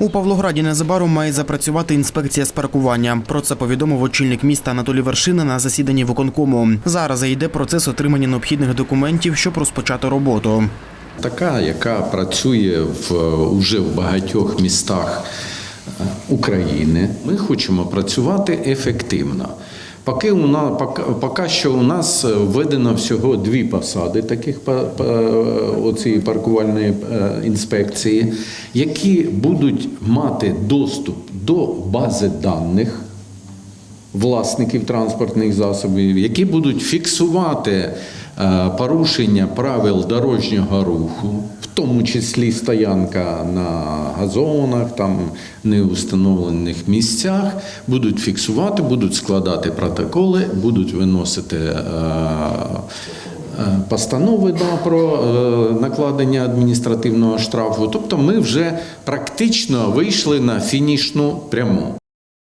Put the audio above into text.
У Павлограді незабаром має запрацювати інспекція з паркування. Про це повідомив очільник міста Анатолій Вершина на засіданні виконкому. Зараз йде процес отримання необхідних документів, щоб розпочати роботу. Така, яка працює в уже в багатьох містах е, України. Ми хочемо працювати ефективно. Поки у нас поки, що у нас введено всього дві посади таких оцієї паркувальної е, інспекції, які будуть мати доступ до бази даних власників транспортних засобів, які будуть фіксувати е, порушення правил дорожнього руху, тому числі стоянка на газонах, там неустановлених місцях, будуть фіксувати, будуть складати протоколи, будуть виносити. е, е, Постанови да, про е, накладення адміністративного штрафу. Тобто ми вже практично вийшли на фінішну пряму.